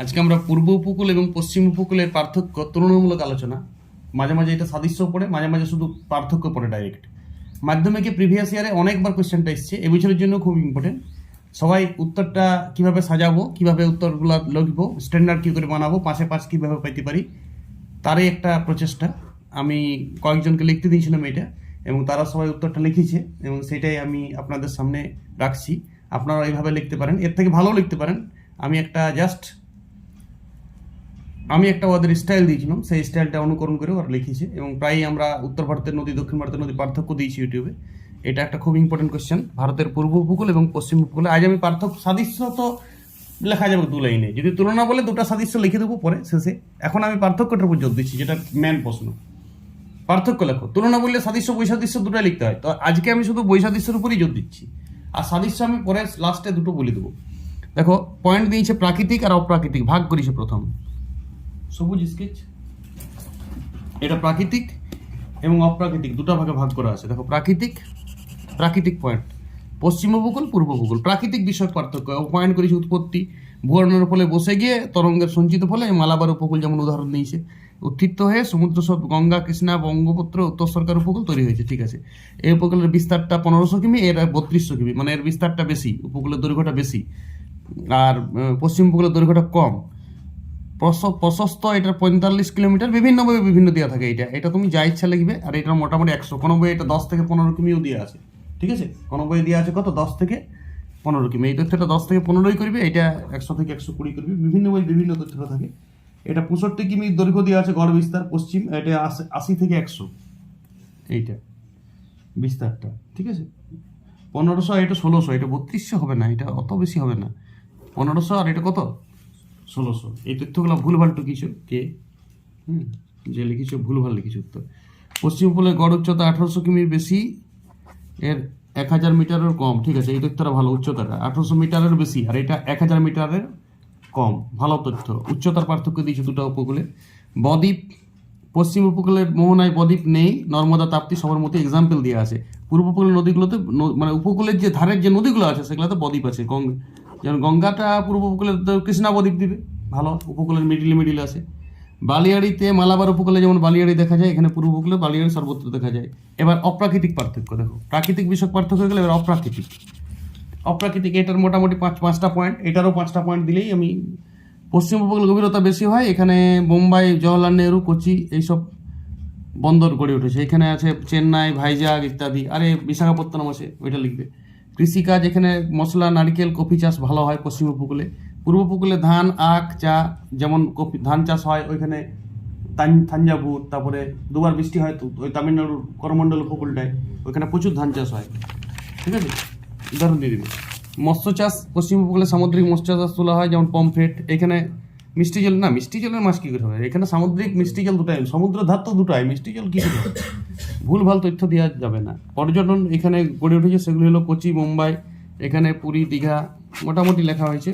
আজকে আমরা পূর্ব উপকূল এবং পশ্চিম উপকূলের পার্থক্য তুলনামূলক আলোচনা। মাঝে মাঝে এটা সাদৃশ্য পড়ে, মাঝে মাঝে শুধু পার্থক্য পড়ে ডাইরেক্ট মাধ্যমিকে প্রিভিয়াস ইয়ারে অনেকবার কোয়েশ্চেনটা এসছে, এ বছরের জন্য খুব ইম্পর্টেন্ট সবাই উত্তরটা কীভাবে সাজাবো, কীভাবে উত্তরগুলো লিখব স্ট্যান্ডার্ড কী করে বানাবো, পাশে পাশ কীভাবে পাইতে পারি, তারই একটা প্রচেষ্টা। আমি কয়েকজনকে লিখতে দিয়েছিলাম এটা, এবং তারা সবাই উত্তরটা লিখেছে, এবং সেটাই আমি আপনাদের সামনে রাখছি। আপনারা এইভাবে লিখতে পারেন। এর থেকে ভালো লিখতে পারেন। আমি একটা জাস্ট আমি একটা ওদের স্টাইল দিয়েছিলাম, সেই স্টাইলটা অনুকরণ করে ওরা লিখেছে এবং প্রায়ই আমরা উত্তর ভারতের নদী, দক্ষিণ ভারতের নদী পার্থক্য দিয়েছি ইউটিউবে। এটা একটা খুব ইম্পর্টেন্ট কোয়েশ্চেন ভারতের পূর্ব উপকূল এবং পশ্চিম উপকূলে। আজ আমি পার্থক্য, সাদৃশ্য তো লেখা যাবে দু লাইনে। যদি তুলনা বলে দুটো সাদৃশ্য লিখে দেবো পরে, শেষে। এখন আমি পার্থক্যটার উপর জোর দিচ্ছি, যেটা মেন প্রশ্ন। পার্থক্য লেখো। তুলনা বললে সাদৃশ্য, বৈসাদৃশ্য দুটোই লিখতে হয়। তো আজকে আমি শুধু বৈসাদৃশ্যের উপরই জোর দিচ্ছি। আর সাদৃশ্য আমি পরে লাস্টে দুটো বলে দেবো। দেখো পয়েন্ট দিয়েছে প্রাকৃতিক আর অপ্রাকৃতিক, ভাগ করেছে প্রথম। সবুজ স্কেচ এটা প্রাকৃতিক এবং অপ্রাকৃতিক, দুটো ভাগে ভাগ করা আছে। দেখো, প্রাকৃতিক প্রাকৃতিক পয়েন্ট পশ্চিম উপকূল পূর্ব উপকূল প্রাকৃতিক বিষয়ক পার্থক্য পয়েন্ট করেছে উৎপত্তি। ভূগর্ণের ফলে বসে গিয়ে তরঙ্গের সঞ্চিত ফলে মালাবার উপকূল যেমন উদাহরণ দিয়েছে উত্থিত হয়ে সমুদ্র সব গঙ্গা, কৃষ্ণা, বঙ্গোপত্র, উত্তর সরকার উপকূল তৈরি হয়েছে, ঠিক আছে। এই উপকূলের বিস্তারটা পনেরোশো কিমি, এর বত্রিশশো কিমি মানে এর বিস্তারটা বেশি, উপকূলের দৈর্ঘ্যটা বেশি। আর পশ্চিম উপকূলের দৈর্ঘ্যটা কম। প্রশস্ত এটার পঁয়তাল্লিশ কিলোমিটার, বিভিন্নভাবে বিভিন্ন দেওয়া থাকে এটা এটা তুমি যা ইচ্ছা লিখবে, আর এটা মোটামুটি একশো। কোনো বই এটা দশ থেকে পনেরো কিমিও দেওয়া আছে, ঠিক আছে? কোনো বই দেওয়া আছে কত? দশ থেকে পনেরো কিমি। এই তথ্যটা দশ থেকে পনেরোই করবে, এটা একশো থেকে একশো কুড়ি করবে। বিভিন্ন বই বিভিন্ন তথ্যটা থাকে। এটা পঁয়ষট্টি কিমি দৈর্ঘ্য দেওয়া আছে গড় বিস্তার, পশ্চিম, এটা আশি থেকে একশো। এইটা, বিস্তারটা, ঠিক আছে? পনেরোশো এটা ষোলোশো, এটা বত্রিশশো হবে না, এটা অত বেশি হবে না। পনেরোশো আর এটা কত? ষোলোশো এই তথ্যগুলো ভুলভাল টুকিছো কে? হুম, যে লিখেছো ভুলভাল লিখেছো উত্তর। পশ্চিম উপকূলের গড় উচ্চতা আঠারোশো কিমির বেশি, এর এক হাজার মিটারের কম। ঠিক আছে, এই তথ্যটা ভালো, উচ্চতাটা। আঠারোশো মিটারের বেশি, আর এটা এক হাজার মিটারের কম। ভালো তথ্য। উচ্চতার পার্থক্য দিয়েছে দুটো উপকূলে। বদ্বীপ, পশ্চিম উপকূলের মোহনায় বদ্বীপ নেই। নর্মদা তাপ্তি সবার মধ্যে এক্সাম্পল দেওয়া আছে। পূর্ব উপকূলের নদীগুলোতে মানে উপকূলের যে ধারের যে নদীগুলো আছে, সেগুলোতে বদ্বীপ আছে। গঙ্গা যেমন গঙ্গাটা পূর্ব উপকূলে তো কৃষ্ণা বদ্বীপ দিবে, ভালো, উপকূলের মিডিলে মিডিলে আছে। বালিয়াড়িতে, মালাবার উপকূলে যেমন বালিয়াড়ি দেখা যায়, এখানে পূর্ব উপকূলে বালিয়াড়ি সর্বত্র দেখা যায়। এবার অপ্রাকৃতিক পার্থক্য, দেখো, প্রাকৃতিক বিষয়ক পার্থক্য হয়ে গেলে এবার অপ্রাকৃতিক। অপ্রাকৃতিক, এটার মোটামুটি পাঁচ, পাঁচটা পয়েন্ট এটারও পাঁচটা পয়েন্ট দিলেই আমি পশ্চিম উপকূল গভীরতা বেশি হয়, এখানে বোম্বাই জওয়াহরলাল নেহরু, কোচি এইসব বন্দর গড়ে উঠেছে। এখানে আছে চেন্নাই, ভাইজাগ ইত্যাদি। আরে, বিশাখাপত্তনম আছে, ওইটা লিখবে। কৃষিকাজ এখানে মশলা, নারকেল কফি চাষ ভালো হয় পশ্চিম উপকূলে। পূর্ব উপকূলে ধান, আখ, চা, যেমন কফি ধান চাষ হয় ওইখানে থাঞ্জাভুর তারপরে দুবার বৃষ্টি হয় তো ওই তামিলনাড়ুর করমণ্ডল উপকূলটায় ওইখানে প্রচুর ধান চাষ হয়। ঠিক আছে? উদাহরণ দিয়ে দিবে। মৎস্য চাষ পশ্চিম উপকূলে সামুদ্রিক মৎস্য চাষ তোলা হয়, যেমন পমফ্রেট। এখানে মিষ্টি জল, না, মিষ্টি জলের মাছ কী করে এখানে সামুদ্রিক মিষ্টি জল দুটাই, সমুদ্র ধার তো দুটাই, মিষ্টি জল কী ভুল ভালো তথ্য দেওয়া যাবে না। পর্যটন এখানে গড়ে উঠেছে, সেগুলি হলো কোচি, মুম্বাই, এখানে পুরী, দীঘা, মোটামুটি লেখা হয়েছে।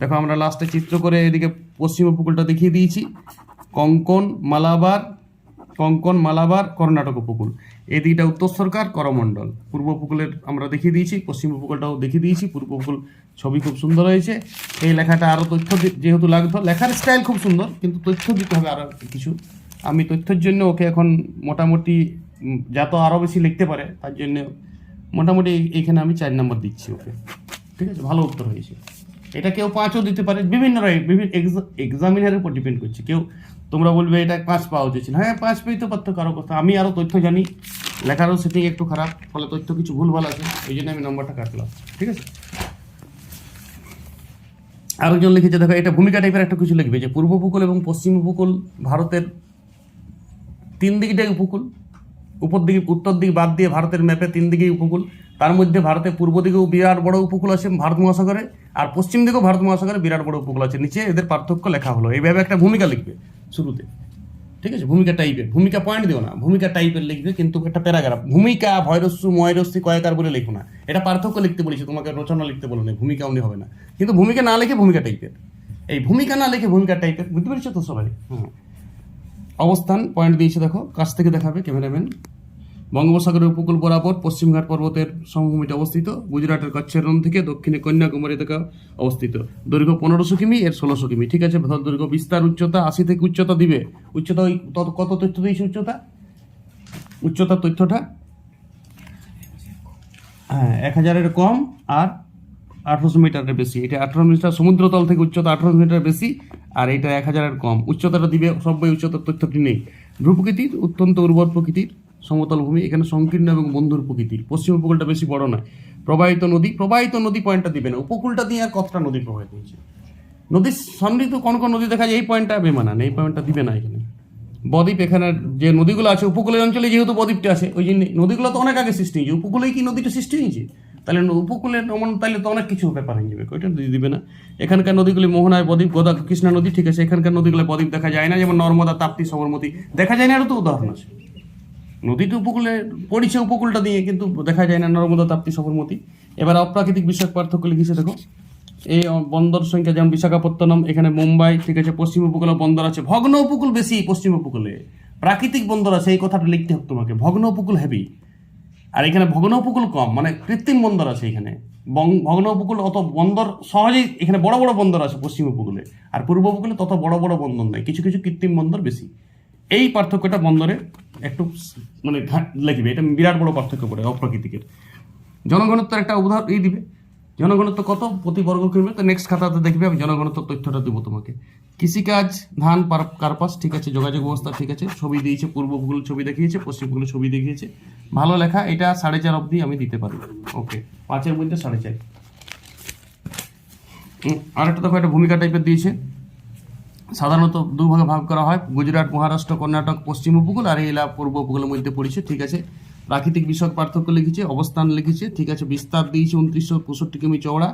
দেখো আমরা লাস্টে চিত্র করে এদিকে পশ্চিম উপকূলটা দেখিয়ে দিয়েছি। কঙ্কন, মালাবার কঙ্কন মালাবার কর্ণাটক উপকূল। এই দিকটা উত্তর সরকার করমণ্ডল। পূর্ব উপকূলের আমরা দেখিয়ে দিয়েছি পশ্চিম উপকূলটাও দেখিয়ে দিয়েছি। পূর্ব উপকূল ছবি খুব সুন্দর হয়েছে। এই লেখাটা আরও তথ্য যেহেতু লাগতো লেখার স্টাইল খুব সুন্দর কিন্তু তথ্য দিতে হবে আরও কিছু। আমি তথ্যের জন্য ওকে এখন মোটামুটি উম, যত আরও বেশি লিখতে পারে তার জন্য মোটামুটি এই- এইখানে আমি চার নম্বর দিচ্ছি ওকে। ঠিক আছে? ভালো উত্তর হয়েছে। এটা কেউ পাঁচও দিতে পারে, বিভিন্ন বিভিন্ন এক্সামিনারের উপর ডিপেন্ড করছে। কেউ তোমরা বলবে, এটা পাঁচ পাওয়া উচিত। হ্যাঁ পাঁচ পেয়ে তো পারতো কারও কথা। আমি আরও তথ্য জানি, লেখারও সেটিং একটু খারাপ, ফলে তথ্য কিছু ভুলভাল আছে ওই জন্য আমি নম্বরটা কাটলাম, ঠিক আছে? আরেকজন লিখেছে, দেখো, এটা ভূমিকা টাইপের একটা কিছু লিখবে, যে পূর্ব উপকূল এবং পশ্চিম উপকূল ভারতের তিন দিকটাই উপকূল, উপর দিকে, উত্তর দিক বাদ দিয়ে ভারতের ম্যাপে তিন দিকেই উপকূল। তার মধ্যে ভারতের পূর্ব দিকেও বিরাট বড় উপকূল আছে ভারত মহাসাগরে, আর পশ্চিম দিকেও ভারত মহাসাগরে বিরাট বড় উপকূল আছে। নিচে এদের পার্থক্য লেখা হলো। এইভাবে একটা ভূমিকা লিখবে শুরুতে। ঠিক আছে? ভূমিকা টাইপের ভূমিকা পয়েন্ট দিও না। ভূমিকা টাইপের লিখবে, কিন্তু একটা প্যারাগ্রাফ ভূমিকা ভয়রস্যু ময়রস্যি কয়েকার বলে লিখো না। এটা পার্থক্য লিখতে বলেছি। তোমাকে রচনা লিখতে বলো না। ভূমিকা অমনি হবে না। কিন্তু ভূমিকা না লিখে ভূমিকা টাইপের এই ভূমিকা না লিখে ভূমিকা টাইপের বুঝতে পেরেছ তো সবাই? হ্যাঁ। অবস্থান পয়েন্ট দিয়েছে দেখো। কাছ থেকে দেখাবে ক্যামেরাম্যান বঙ্গোপসাগরের উপকূল বরাবর পশ্চিমঘাট পর্বতের সমভূমিতে অবস্থিত। গুজরাটের কচ্ছের রন থেকে দক্ষিণে কন্যাকুমারী থেকে অবস্থিত। দৈর্ঘ্য পনেরোশো কিমি, এর ষোলোশো কিমি। ঠিক আছে দৈর্ঘ্য বিস্তার উচ্চতা আশি থেকে উচ্চতা দিবে। উচ্চতা ওই কত তথ্য দিয়েছে উচ্চতা? উচ্চতার তথ্যটা? হ্যাঁ এক হাজারের কম আর আঠারোশো মিটারের বেশি। এটা আঠারো মিটার সমুদ্রতল থেকে উচ্চতা আঠারোশো মিটার বেশি আর এটা এক হাজারের কম। উচ্চতাটা দিবে সবাই উচ্চতার তথ্যটি নেই। ভূপ্রকৃতির অত্যন্ত উর্বর প্রকৃতির সমতল ভূমি এখানে সংকীর্ণ এবং বন্ধুর প্রকৃতির। পশ্চিম উপকূলটা বেশি বড় নয়। প্রবাহিত নদী প্রবাহিত নদী পয়েন্টটা দিবে না। উপকূলটা দিয়ে আর কতটা নদী প্রবাহিত হয়েছে? নদীর সমৃদ্ধ কোন কোন নদী দেখা যায়, এই পয়েন্টটা বেমানান, এই পয়েন্টটা দিবে না এখানে। বদ্বীপ এখানে যে নদীগুলো আছে, উপকূলের অঞ্চলে যেহেতু বদ্বীপটা আছে, ওই জন্য নদীগুলো তো অনেক আগে সৃষ্টি হয়েছে। উপকূলেই কি নদীটা সৃষ্টি হয়েছে? তাহলে উপকূলের নমন তাহলে তো অনেক কিছু ব্যাপার হয়ে যাবে। ওইটা দিবে না। এখানকার নদীগুলি মোহনায় বদ্বীপ গোদা কৃষ্ণা নদী, ঠিক আছে। এখানকার নদীগুলো বদ্বীপ দেখা যায় না। যেমন নর্মদা, তাপ্তি, সবরমতী দেখা যায় না। আরও তো উদাহরণ আছে। নদীতে উপকূলে, পড়িছে উপকূলটা দিয়ে, কিন্তু দেখা যায় না, নর্মদা তাপ্তি সবরমতী এবার অপ্রাকৃতিক বিষয়ক পার্থক্য লিখেছে, দেখো। এই বন্দর সংখ্যা যেমন বিশাখাপত্তনম, এখানে মুম্বাই, ঠিক আছে, পশ্চিম উপকূলে বন্দর আছে। ভগ্ন উপকূল বেশি পশ্চিম উপকূলে। প্রাকৃতিক বন্দর আছে, এই কথাটা লিখতে হবে তোমাকে। ভগ্ন উপকূল হেভি আর এখানে ভগ্ন উপকূল কম মানে কৃত্রিম বন্দর আছে এখানে। ভগ্ন উপকূল অত বন্দর সহজেই, এখানে বড় বড় বন্দর আছে পশ্চিম উপকূলে। আর পূর্ব উপকূলে তত বড় বড় বন্দর নেই, কিছু কিছু কৃত্রিম বন্দর বেশি। এই পার্থক্যটা বন্দরে একটু মানে লিখবে, এটা বিরাট বড় পার্থক্য পড়ে অপ্রাকৃতিকের। জনঘনত্বের একটা উদাহরণ এই দিবে। জনঘনত্ব কত? প্রতি বর্গ কিলোমিটার। তো নেক্সট খাতাতে দেখবে আমি জনঘনত্ব তথ্যটা দেবো তোমাকে। কৃষিকাজ, ধান কার্পাস, ঠিক আছে, যোগাযোগ ব্যবস্থা ঠিক আছে, ছবি দিয়েছে পূর্ব উপকূল ছবি দেখিয়েছে পশ্চিম উপকূল ছবি দেখিয়েছে। ভালো লেখা, এটা সাড়ে চার অবধি আমি দিতে পারি। ওকে পাঁচের মধ্যে সাড়ে চার। আরেকটা দেখো একটা ভূমিকা টাইপের দিয়েছে। সাধারণত দু ভাগে ভাগ করা হয়। গুজরাট, মহারাষ্ট্র, কর্ণাটক, পশ্চিম উপকূল আর এলা পূর্ব উপকূলের মধ্যে পড়েছে, ঠিক আছে? প্রাকৃতিক বিষয়ক পার্থক্য লিখেছে, অবস্থান লিখেছে, ঠিক আছে? বিস্তার দিয়েছে উনত্রিশশো পঁয়ষট্টি কিমি চওড়া।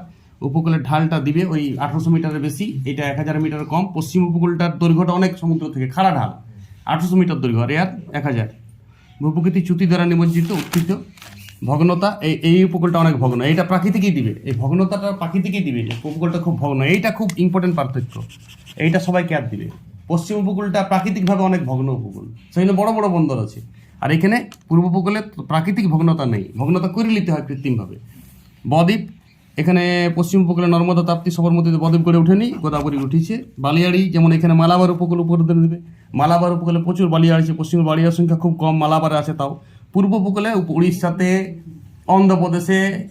উপকূলের ঢালটা দিবে ওই আঠারোশো মিটারের বেশি, এটা এক হাজার মিটার কম। পশ্চিম উপকূলটার দৈর্ঘ্যটা অনেক সমুদ্র থেকে, খাড়া ঢাল। আঠারোশো মিটার দৈর্ঘ্য আর এক হাজার। ভূপ্রকৃতি চ্যুতি দ্বারা নিমজ্জিত, উত্থিত। ভগ্নতা, এই এই উপকূলটা অনেক ভগ্ন। এইটা প্রাকৃতিকই দিবে। এই ভগ্নতাটা প্রাকৃতিকই দিবে। উপকূলটা খুব ভগ্ন। এইটা খুব ইম্পর্টেন্ট পার্থক্য। এইটা সবাই ক্যাপ দিবে। পশ্চিম উপকূলটা প্রাকৃতিকভাবে অনেক ভগ্ন উপকূল। জন্য বড় বড় বন্দর আছে। আর এখানে পূর্ব উপকূলে প্রাকৃতিক ভগ্নতা নেই। ভগ্নতা করে নিতে হয় কৃত্রিমভাবে। বদ্বীপ, এখানে পশ্চিম উপকূলে নর্মদা, তাপ্তি সবরমতীতে বদ্বীপ করে উঠেনি, গোদাবরী উঠেছে। বালিয়াড়ি, যেমন এখানে মালাবার উপকূল উপর দেবে মালাবার উপকূলে প্রচুর বালিয়াড়ি আছে পশ্চিমে বালিয়ার সংখ্যা খুব কম, মালাবারে আছে তাও। পূর্ব উপকূলে উড়িষ্যাতে, অন্ধ্রপ্রদেশে,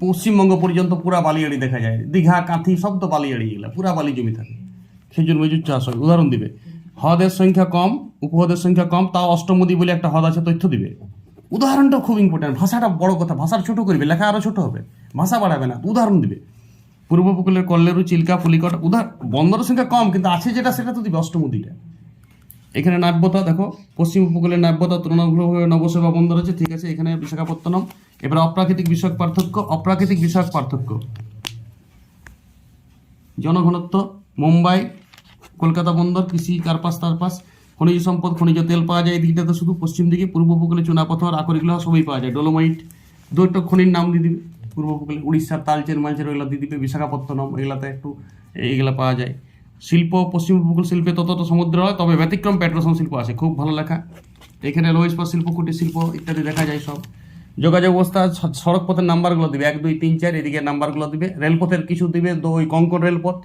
পশ্চিমবঙ্গ পর্যন্ত পুরা বালিয়াড়ি দেখা যায়। দীঘা, কাঁথি সব তো বালিয়াড়ি এগুলা, পুরা বালি জমি থাকে। খেজুর, মেজুর চাষ হয়। উদাহরণ দিবে। হ্রদের সংখ্যা কম, উপহ্রদের সংখ্যা কম, তাও অষ্টমদী বলে একটা হ্রদ আছে, তথ্য দিবে। উদাহরণটা খুব ইম্পর্টেন্ট ভাষাটা বড় কথা, ভাষার ছোট করবে, লেখা আরও ছোট হবে। ভাষা বাড়াবে না, উদাহরণ দিবে। পূর্ব উপকূলের কল্লেরু, চিল্কা, পুলিকট, উদাহরণ বন্দরের সংখ্যা কম, কিন্তু আছে যেটা, সেটা তো দিবে অষ্টমদীটা। এখানে নাব্যতা দেখো, পশ্চিম উপকূলের নাব্যতা তুলনামূলকভাবে নবসেবা বন্দর আছে ঠিক আছে, এখানে বিশাখাপত্তনম। এবার অপ্রাকৃতিক বিষয়ক পার্থক্য, অপ্রাকৃতিক বিষয়ক পার্থক্য। জনঘনত্ব, মুম্বাই, কলকাতা বন্দর, কৃষি, কার্পাস, তারপাস, খনিজ সম্পদ, খনিজ তেল পাওয়া যায় এই দিকটাতে শুধু পশ্চিম দিকে, পূর্ব উপকূলে চুনাপাথর আকরিগুলো সবই পাওয়া যায়, ডোলোমাইট। দু একটা খনির নাম দিয়ে দিবে পূর্ব উপকূলে, উড়িষ্যার তালচের মালচের ওইগুলো দিয়ে দিবে বিশাখাপত্তনম, এগুলাতে একটু এইগুলা পাওয়া যায়। শিল্প পশ্চিম উপকূল শিল্পে ততটা সমুদ্র হয়, তবে ব্যতিক্রম পেট্রোসম শিল্প আছে, খুব ভালো লেখা। এখানে লোহ ইস্পাত শিল্প, কুটির শিল্প ইত্যাদি দেখা যায় সব। যোগাযোগ ব্যবস্থা সড়ক পথের নাম্বারগুলো দিবে, এক, দুই, তিন, চার, এদিকে নাম্বারগুলো দিবে। রেলপথের কিছু দিবে ওই কঙ্কর রেলপথ,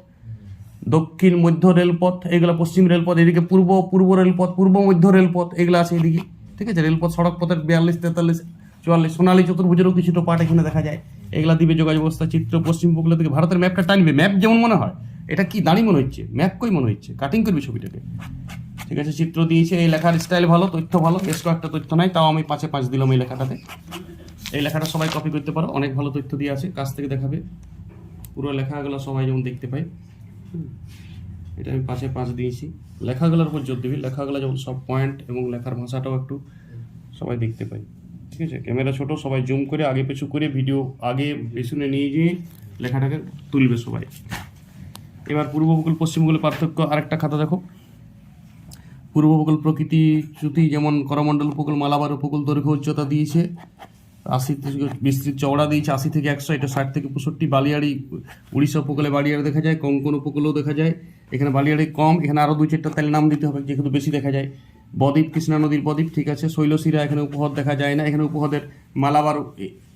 দক্ষিণ, মধ্য রেলপথ, এগুলো পশ্চিম রেলপথ, এদিকে পূর্ব পূর্ব রেলপথ, পূর্ব, মধ্য রেলপথ, এগুলো আছে এদিকে। ঠিক আছে, রেলপথ সড়ক পথের বিয়াল্লিশ, তেতাল্লিশ, চুয়াল্লিশ, সোনালী চতুর্ভুজেরও কিছুটা পার্ট এখানে দেখা যায়। এগুলা দিবে যোগাযোগ ব্যবস্থা, চিত্র, পশ্চিম উপকূল থেকে ভারতের ম্যাপটা টানবে। ম্যাপ যেমন মনে হয় এটা কি দাঁড়ি মনে হচ্ছে? ম্যাপ কই মনে হচ্ছে? কাটিং করবি ছবিটাকে। ঠিক আছে, চিত্র দিয়েছে, এই লেখার স্টাইল ভালো, তথ্য ভালো, বেশ কয়েকটা তথ্য নাই, তাও আমি পাঁচে পাঁচ দিলাম এই লেখাটাতে। এই লেখাটা সবাই কপি করতে পারো, অনেক ভালো তথ্য দিয়ে আছে, কাছ থেকে দেখাবে। পুরো লেখাগুলো সবাই যেমন দেখতে পাই। এটা আমি পাশে পাঁচ দিয়েছি। লেখাগুলোর উপর জোর দিবি, লেখাগুলো যেমন সব পয়েন্ট এবং লেখার ভাষাটাও একটু সবাই দেখতে পাই। ঠিক আছে ক্যামেরা ছোট, সবাই জুম করে, আগে পিছু করে ভিডিও আগে পেছনে নিয়ে গিয়ে লেখাটাকে তুলবে সবাই। এবার পূর্ব উপকূল পশ্চিম উপকূলের পার্থক্য আরেকটা খাতা দেখো। পূর্ব উপকূল প্রকৃতি চ্যুতি যেমন করমণ্ডল উপকূল, মালাবার উপকূল, দৈর্ঘ্য, উচ্চতা দিয়েছে। আশি থেকে বিস্তৃত চওড়া দিয়েছে, আশি থেকে একশো, এটা ষাট থেকে পঁয়ষট্টি। বালিয়াড়ি, উড়িষ্যা উপকূলে বালিয়াড়ি দেখা যায়, কোঙ্কন উপকূলেও দেখা যায়। এখানে বালিয়াড়ি কম, এখানে আরও দুই চারটা তাহলে নাম দিতে হবে, যেহেতু বেশি দেখা যায়। বদ্বীপ, কৃষ্ণা নদীর বদ্বীপ, ঠিক আছে। শৈলশিরা এখানে উপহ্রদ দেখা যায় না, এখানে উপহ্রদের মালাবার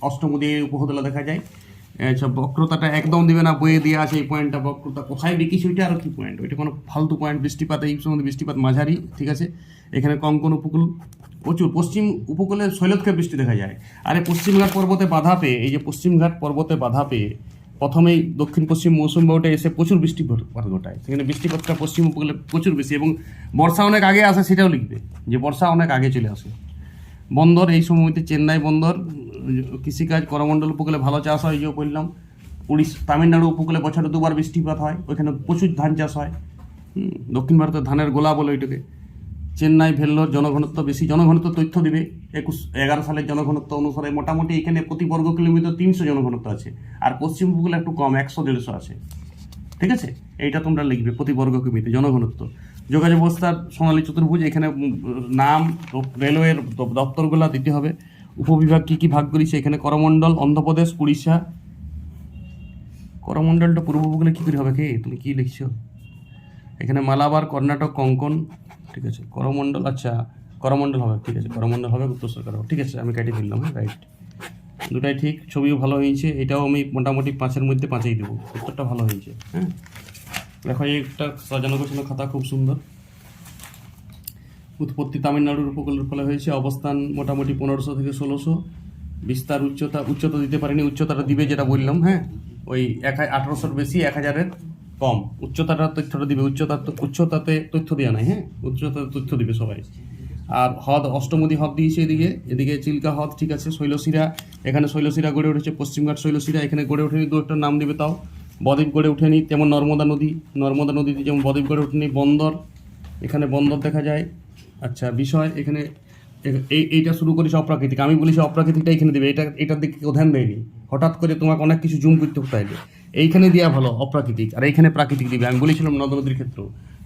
অষ্টমদী উপহ্রদলা দেখা যায়। আচ্ছা বক্রতাটা একদম দিবে না বইয়ে দিয়ে আছে এই পয়েন্টটা। বক্রতা কোথায় দেখিস ওইটা আর কি পয়েন্ট ওইটা কোনো ফালতু পয়েন্ট বৃষ্টিপাত, এই সময় বৃষ্টিপাত মাঝারি, ঠিক আছে? এখানে কঙ্কন উপকূল, প্রচুর। পশ্চিম উপকূলে শৈলক্ষেপ বৃষ্টি দেখা যায়। আরে, পশ্চিমঘাট পর্বতে বাধা পেয়ে, এই যে পশ্চিমঘাট পর্বতে বাধা পেয়ে, প্রথমেই দক্ষিণ পশ্চিম মৌসুম বাউটে এসে প্রচুর বৃষ্টিপাত ঘটায়। সেখানে বৃষ্টিপাতটা পশ্চিম উপকূলে প্রচুর বেশি, এবং বর্ষা অনেক আগে আসে, সেটাও লিখবে, যে বর্ষা অনেক আগে চলে আসে। বন্দর, এই সময়তে চেন্নাই বন্দর কৃষিকাজ করমণ্ডল উপকূলে ভালো চাষ হয় যে বললাম। উড়িষ্যা, তামিলনাড়ু উপকূলে বছরে দুবার বৃষ্টিপাত হয়, ওইখানে প্রচুর ধান চাষ হয়। দক্ষিণ ভারতের ধানের গোলা বলে ওইটাকে। চেন্নাই, ভেল্লোর জনঘনত্ব বেশি, জনঘনত্ব তথ্য দিবে। একুশ, এগারো সালের জনঘনত্ব অনুসারে মোটামুটি এখানে প্রতি বর্গ কিলোমিটার তিনশো জনঘনত্ব আছে। আর পশ্চিম উপকূলে একটু কম, একশো, দেড়শো আছে। ঠিক আছে? এইটা তোমরা লিখবে, প্রতি বর্গ কিলোমিটার জনঘনত্ব। যোগাযোগ ব্যবস্থার সোনালী চতুর্ভুজ, এখানে নাম রেলওয়ের দপ্তরগুলো দিতে হবে। উপবিভাগ কী কী ভাগ করেছে? এখানে করমণ্ডল, অন্ধ্রপ্রদেশ, উড়িষ্যা। করমণ্ডলটা পূর্ব উপকূলে কী করে হবে কে? তুমি কী লিখছো? এখানে মালাবার, কর্ণাটক, কঙ্কন, ঠিক আছে। করমণ্ডল আচ্ছা করমণ্ডল হবে, ঠিক আছে। করমণ্ডল হবে, উত্তর সরকার হবে, ঠিক আছে। আমি কেটে ফেললাম হ্যাঁ রাইট দুটাই ঠিক, ছবিও ভালো হয়েছে, এটাও আমি মোটামুটি পাঁচের মধ্যে পাঁচেই দেবো, উত্তরটা ভালো হয়েছে হ্যাঁ। দেখো, এই একটা সাজানো খাতা খুব সুন্দর। উৎপত্তি তামিলনাড়ুর উপকূলের ফলে হয়েছে। অবস্থান মোটামুটি পনেরোশো থেকে ষোলোশো। বিস্তার উচ্চতা উচ্চতা দিতে পারেনি, উচ্চতাটা দিবে যেটা বললাম হ্যাঁ? ওই এক আঠারোশোর বেশি, এক হাজারের কম। উচ্চতাটা তথ্যটা দিবে, উচ্চতা, উচ্চতাতে তথ্য দেওয়া নাই হ্যাঁ? উচ্চতাতে তথ্য দিবে সবাই। আর হ্রদ, অষ্টমদী হ্রদ দিয়েছে এদিকে। এদিকে চিল্কা হ্রদ, ঠিক আছে, শৈলশিরা। এখানে শৈলশিরা গড়ে উঠেছে, পশ্চিমঘাট শৈলশিরা। এখানে গড়ে ওঠেনি, দু একটা নাম দিবে তাও। বদ্বীপ গড়ে ওঠেনি তেমন নর্মদা নদী। নর্মদা নদীতে যেমন বদ্বীপ গড়ে ওঠেনি, বন্দর। এখানে বন্দর দেখা যায়। আচ্ছা বিষয় এখানে এই, এইটা শুরু করেছে অপ্রাকৃতিক আমি বলেছি অপ্রাকৃতিকটা এখানে দেবে, এটা, এটার দিকে কেউ ধ্যান দেয়নি। হঠাৎ করে তোমাকে অনেক কিছু জুম করতে হতে এইখানে দেওয়া ভালো, অপ্রাকৃতিক, আর এইখানে প্রাকৃতিক দিবে। আমি বলেছিলাম নদ নদীর ক্ষেত্র,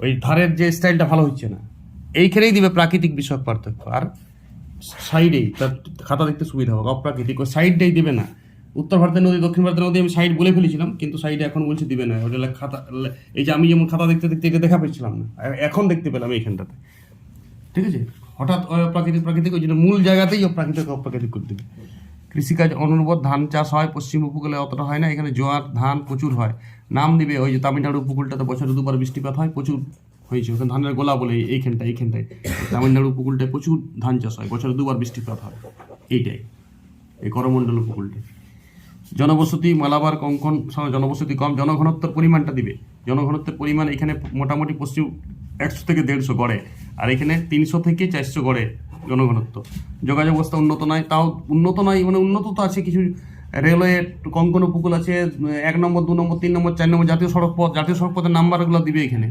ওই ধারের যে স্টাইলটা ভালো হচ্ছে না। এইখানেই দিবে প্রাকৃতিক বিষয়ক পার্থক্য। আর সাইডেই তার খাতা দেখতে সুবিধা হবে, অপ্রাকৃতিক। ওই সাইডটাই দিবে না। উত্তর ভারতের নদী, দক্ষিণ ভারতের নদী আমি সাইড বলে ফেলেছিলাম, কিন্তু সাইডে এখন বলছে দিবে না। ওটা খাতা এই যে আমি যেমন খাতা দেখতে দেখতে এটা দেখা পেয়েছিলাম না এখন দেখতে পেলাম এইখানটাতে। ঠিক আছে? হঠাৎ ওই প্রাকৃতিক ওই জন্য মূল জায়গাতেই প্রাকৃতিক অপ্রাকৃতিক করে দেবে। কৃষিকাজ অনুর্বর ধান চাষ হয়, পশ্চিম উপকূলে অতটা হয় না, এখানে জোয়ার, ধান প্রচুর হয়। নাম দিবে ওই যে তামিলনাড়ু উপকূলটাতে বছরে দুবার বৃষ্টিপাত হয়, প্রচুর হয়েছে। ওখানে ধানের গোলা বলে এই- এইখানটায় এইখানটায়। তামিলনাড়ু উপকূলটায় প্রচুর ধান চাষ হয়, বছরে দুবার বৃষ্টিপাত হয়। এইটাই। এই করমণ্ডল উপকূলটায় জনবসতি, মালাবার, কঙ্কন জনবসতি কম, জনঘনত্বের পরিমাণটা দিবে। জনঘনত্বের পরিমাণ এখানে মোটামুটি পশ্চিম একশো থেকে দেড়শো গড়ে, আর এখানে তিনশো থেকে চারশো গড়ে জনঘনত্ব। যোগাযোগ ব্যবস্থা উন্নত নয়, তাও উন্নত নয় মানে উন্নত তো আছে কিছু, রেলওয়ে কঙ্কন উপকূল আছে, এক নম্বর, দু নম্বর, তিন নম্বর, চার নম্বর জাতীয় সড়ক পথ জাতীয় সড়ক পথের নাম্বারগুলো দিবে এখানে।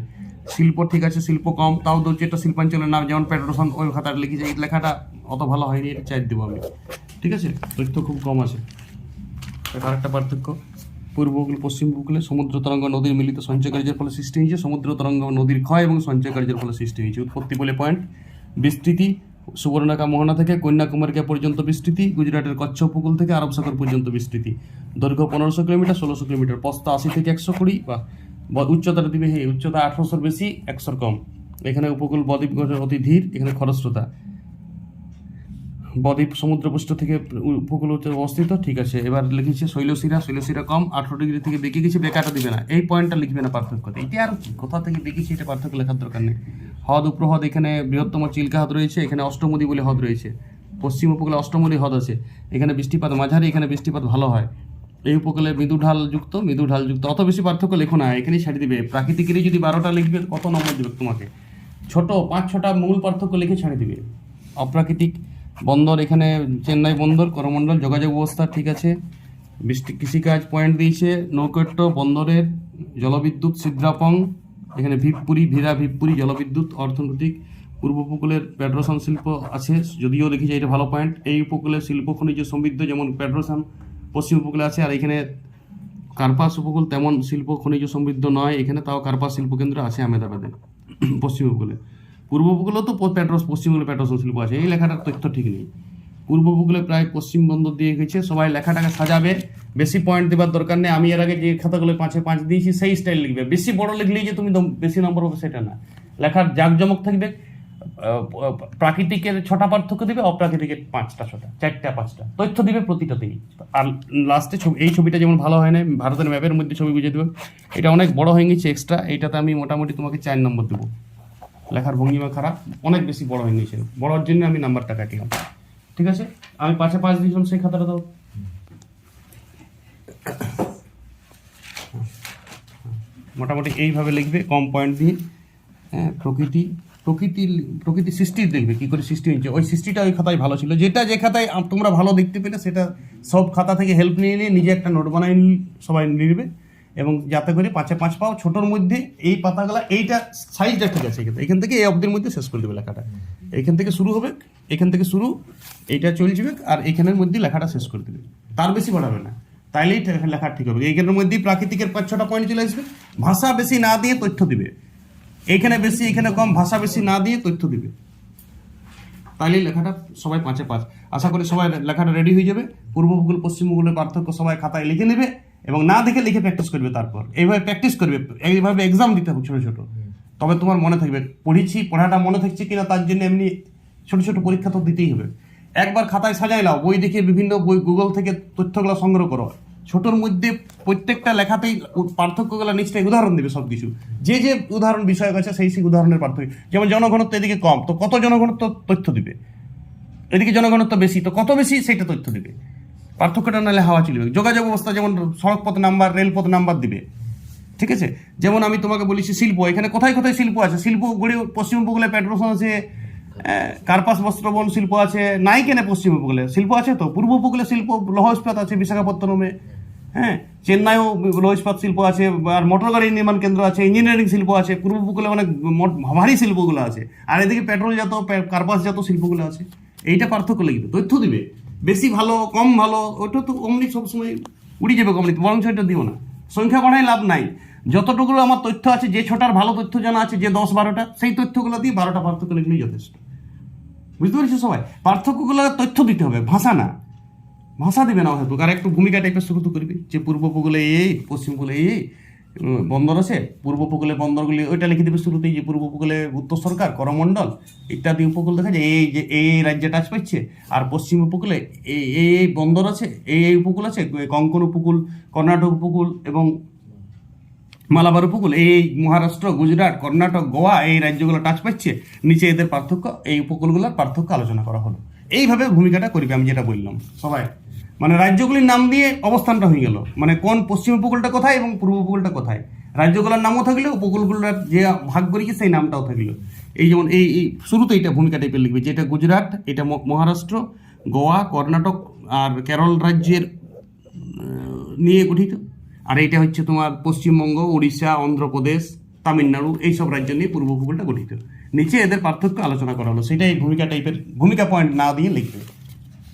শিল্প ঠিক আছে, শিল্প কম, তাও যেটা শিল্পাঞ্চলের নাম, যেমন পেট্রোশন ওই খাতাটা লিখেছে, এই লেখাটা অত ভালো হয়নি, এটা চাই দেবো আমি। ঠিক আছে? তথ্য খুব কম আছে। আর একটা পার্থক্য। পূর্ব উপকূল পশ্চিম উপকূলে সমুদ্র তরঙ্গ নদীর মিলিত সঞ্চয় কার্যের ফলে সৃষ্টি হয়েছে। সমুদ্র তরঙ্গ নদীর ক্ষয় এবং সঞ্চয় কার্যের ফলে সৃষ্টি হয়েছে। উৎপত্তি বলে পয়েন্ট। বিস্তৃতি, সুবর্ণাকা মোহনা থেকে কন্যাকুমারিকা পর্যন্ত বিস্তৃতি, গুজরাটের কচ্ছ উপকূল থেকে আরব সাগর পর্যন্ত বিস্তৃতি। দৈর্ঘ্য পনেরোশো কিলোমিটার, ষোলোশো কিলোমিটার, পস্তা আশি থেকে একশো কুড়ি বা উচ্চতার দিবে হে উচ্চতা আঠারোশোর বেশি, একশোর কম। এখানে উপকূল বদ্বীপ অতি ধীর, এখানে খরস্রোতা। বদ্বীপ সমুদ্রপৃষ্ঠ থেকে উপকূল অবস্থিত, ঠিক আছে। এবার লিখেছে শৈলশিরা শৈলশিরা কম, আঠারো ডিগ্রি থেকে বেঁকে গেছে বেকাটা দিবে না। এই পয়েন্টটা লিখবে না পার্থক্যতে। এটা আর কি কোথা থেকে বেঁকেছে এটা পার্থক্য লেখার দরকার নেই। হ্রদ উপহ্রদ এখানে বৃহত্তম চিল্কা হ্রদ রয়েছে, এখানে অষ্টমদী বলে হ্রদ রয়েছে। পশ্চিম উপকূলে অষ্টমদী হ্রদ আছে। এখানে বৃষ্টিপাত মাঝারি, এখানে বৃষ্টিপাত ভালো হয়। এই উপকূলে মৃদু ঢাল যুক্ত, মৃদু ঢাল যুক্ত। অত বেশি পার্থক্য লেখো না, এখানেই ছাড়ি দিবে। প্রাকৃতিকেরই যদি বারোটা লিখবে, কত নম্বর দেবে তোমাকে? ছোট, পাঁচ, ছটা মূল পার্থক্য লিখে ছাড়ি দিবে। অপ্রাকৃতিক বন্দর এখানে চেন্নাই বন্দর, করমণ্ডল, যোগাযোগ ব্যবস্থা ঠিক আছে। বৃষ্টি কৃষিকাজ পয়েন্ট দিয়েছে নৌকট্য বন্দরের জলবিদ্যুৎ, সিদ্রাপং, এখানে ভিপপুরি, ভিরা ভিপপুরি জলবিদ্যুৎ, অর্থনৈতিক, পূর্ব উপকূলের পেট্রোশন শিল্প আছে, যদিও দেখেছি এটা ভালো পয়েন্ট এই উপকূলের শিল্প, খনিজ সমৃদ্ধ যেমন পেট্রোশন পশ্চিম উপকূলে আছে, আর এখানে কার্পাস উপকূল তেমন শিল্প, খনিজ সমৃদ্ধ নয়। এখানে তাও কার্পাস শিল্প কেন্দ্র আছে আহমেদাবাদে, পশ্চিম উপকূলে। পূর্ব উপকূলেও তো পেট্রোস পশ্চিম উপকূলে পেট্রোস শিল্প আছে। এই লেখাটার তথ্য ঠিক নেই। পূর্ব উপকূলে প্রায় পশ্চিম বন্দর দিয়ে গেছে। সবাই লেখাটাকে সাজাবে। বেশি পয়েন্ট দেওয়ার দরকার নেই। আমি এর আগে যে খাতাগুলো পাঁচে পাঁচ দিয়েছি, সেই স্টাইল লিখবে। বেশি বড় লিখলেই যে তুমি বেশি নম্বর হবে, সেটা না। লেখার জাঁকজমক থাকবে। প্রাকৃতিকের ছটা পার্থক্য দিবে, অপ্রাকৃতিকের পাঁচটা ছটা, চারটা, পাঁচটা। তথ্য দিবে প্রতিটাতেই আর লাস্টে ছবি এই ছবিটা যেমন ভালো হয় না ভারতের ম্যাপের মধ্যে ছবি বুঝে দেবে। এটা অনেক বড় হয়ে গেছে এক্সট্রা এইটাতে আমি মোটামুটি তোমাকে চার নম্বর দেবো। লেখার ভঙ্গিমা খারাপ, অনেক বেশি বড় হয়ে গেছে বড়র জন্য আমি নাম্বারটা কাটিলাম। ঠিক আছে? আমি পাঁচে পাঁচ দিয়েছিলাম, সেই খাতাটা দাও। মোটামুটি এইভাবে লিখবে, কম পয়েন্ট দিয়ে হ্যাঁ প্রকৃতি প্রকৃতি প্রকৃতি সৃষ্টি দেখবে, কি করে সৃষ্টি হয়েছে। ওই সৃষ্টিটা ওই খাতায় ভালো ছিল। যেটা যে খাতায় তোমরা ভালো দেখতে পেলে, সেটা সব খাতা থেকে হেল্প নিয়ে নিয়ে নিজে একটা নোট বানাই সবাই নিবে। এবং যাতে করে পাঁচে পাঁচ পাও ছোটোর মধ্যে এই পাতাগুলা এইটা সাইজটা ঠিক আছে এখান থেকে এখান থেকে এই অবধির মধ্যে শেষ করে দেবে লেখাটা। এখান থেকে শুরু হবে, এখান থেকে শুরু, এইটা চলছিবে আর এখানের মধ্যে লেখাটা শেষ করে দেবে। তার বেশি বাড়াবে না। তাইলেই লেখা ঠিক হবে। এইখানের মধ্যেই প্রাকৃতিকের পাঁচ ছটা পয়েন্ট চলে আসবে। ভাষা বেশি না দিয়ে তথ্য দিবে। এইখানে বেশি, এখানে কম, ভাষা বেশি না দিয়ে তথ্য দিবে। তাইলেই লেখাটা সবাই পাঁচে পাঁচ। আশা করি সবাই লেখাটা রেডি হয়ে যাবে। পূর্ব ভূগোল পশ্চিম ভূগোলের পার্থক্য সবাই খাতায় লিখে নেবে। এবং না দেখে লিখে প্র্যাকটিস করবে তারপর। এইভাবে প্র্যাকটিস করবে, এইভাবে এক্সাম দিতে হবে ছোটো ছোটো। তবে তোমার মনে থাকবে, পড়েছি, পড়াটা মনে থাকছে কিনা তার জন্য এমনি ছোট ছোট পরীক্ষা তো দিতেই হবে। একবার খাতায় সাজাই নাও, বই দেখে বিভিন্ন বই গুগল থেকে তথ্যগুলো সংগ্রহ করো। ছোটোর মধ্যে প্রত্যেকটা লেখাতেই পার্থক্যগুলো নিশ্চয়ই উদাহরণ দেবে সব কিছু যে যে উদাহরণ বিষয় আছে সেই সেই উদাহরণের পার্থক্য। যেমন জনঘনত্ব এদিকে কম, তো কত জনঘনত্ব তথ্য দিবে? এদিকে জনঘনত্ব বেশি, তো কত বেশি সেটা তথ্য দিবে? পার্থক্যটা নাহলে হাওয়া চলবে। যোগাযোগ অবস্থা যেমন সড়কপথ নাম্বার, রেলপথ নাম্বার দিবে। ঠিক আছে? যেমন আমি তোমাকে বলেছি শিল্প, এখানে কোথায় কোথায় শিল্প আছে? শিল্প গড়ে পশ্চিম উপকূলে পেট্রোসন আছে কার্পাস বস্ত্রবন শিল্প আছে নাই কেনে পশ্চিম উপকূলে শিল্প আছে তো? পূর্ব উপকূলে শিল্প লৌহ ইস্পাত আছে বিশাখাপত্তনমে হ্যাঁ? চেন্নাইও লৌহ ইস্পাত শিল্প আছে, আর মোটর গাড়ি নির্মাণ কেন্দ্র আছে ইঞ্জিনিয়ারিং শিল্প আছে, পূর্ব উপকূলে অনেক ভারী শিল্পগুলো আছে। আর এদিকে পেট্রোল জাত কার্পাস জাত শিল্পগুলো আছে। এইটা পার্থক্য লিখবে তথ্য দিবে। বেশি ভালো, কম ভালো, ওটা তো অমনি সবসময় উড়ি যাবে কমনি বরং সেটা দিও না। সংখ্যা বাড়ায় লাভ নাই। যতটুকু আমার তথ্য আছে, যে ছটার ভালো তথ্য জানা আছে, যে দশ বারোটা, সেই তথ্যগুলো দিয়ে বারোটা পার্থক্য লিখলেই যথেষ্ট। বুঝতে পেরেছ সবাই? পার্থক্যগুলো তথ্য দিতে হবে, ভাষা না। ভাষা দেবে না হয়তো আর একটু ভূমিকা টাইপের শুরু করবি। যে পূর্ব উপকূলে এই পশ্চিম উপকূলে এই বন্দর আছে, পূর্ব উপকূলে বন্দরগুলি, ওইটা লিখে দেবে শুরুতেই যে পূর্ব উপকূলে উত্তর সরকার, করমণ্ডল, ইত্যাদি উপকূল দেখা যায়, এই যে, এই রাজ্যে টাচ পাচ্ছে আর পশ্চিম উপকূলে এই এই বন্দর আছে, এই এই উপকূল আছে কঙ্কন উপকূল, কর্ণাটক উপকূল এবং মালাবার উপকূল, এই মহারাষ্ট্র, গুজরাট, কর্ণাটক, গোয়া, এই রাজ্যগুলো টাচ পাচ্ছে নিচে এদের পার্থক্য, এই উপকূলগুলোর পার্থক্য আলোচনা করা হলো। এইভাবে ভূমিকাটা করবে আমি যেটা বললাম। সবাই মানে রাজ্যগুলির নাম দিয়ে অবস্থানটা হয়ে গেল। মানে কোন পশ্চিম উপকূলটা কোথায় এবং পূর্ব উপকূলটা কোথায়? রাজ্যগুলোর নামও থাকলে উপকূলগুলোর যে ভাগ করেছে সেই নামটাও থাকল। এই যেমন এই এই শুরুতে এটা ভূমিকা টাইপের লিখবে যেটা গুজরাট, এটা মহারাষ্ট্র, গোয়া, কর্ণাটক আর কেরল রাজ্যের নিয়ে গঠিত। আর এইটা হচ্ছে তোমার পশ্চিমবঙ্গ উড়িষ্যা অন্ধ্রপ্রদেশ, তামিলনাড়ু এইসব রাজ্য নিয়ে পূর্ব উপকূলটা গঠিত। নিচে এদের পার্থক্য আলোচনা করা হলো। সেটাই ভূমিকা টাইপের ভূমিকা পয়েন্ট না দিয়ে লিখবে।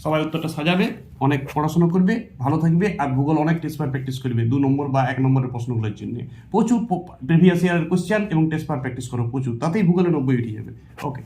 সবাই উত্তরটা সাজাবে। অনেক পড়াশোনা করবে, ভালো থাকবে আর ভূগোল অনেক টেস্ট পার প্র্যাকটিস করবে। দু নম্বর বা এক নম্বরের প্রশ্নগুলোর জন্য। প্রচুর প্রিভিয়াস ইয়ারের কোশ্চেন এবং টেস্ট পার প্র্যাকটিস করো, প্রচুর। তাতেই ভূগোলে নব্বই উঠে যাবে। ওকে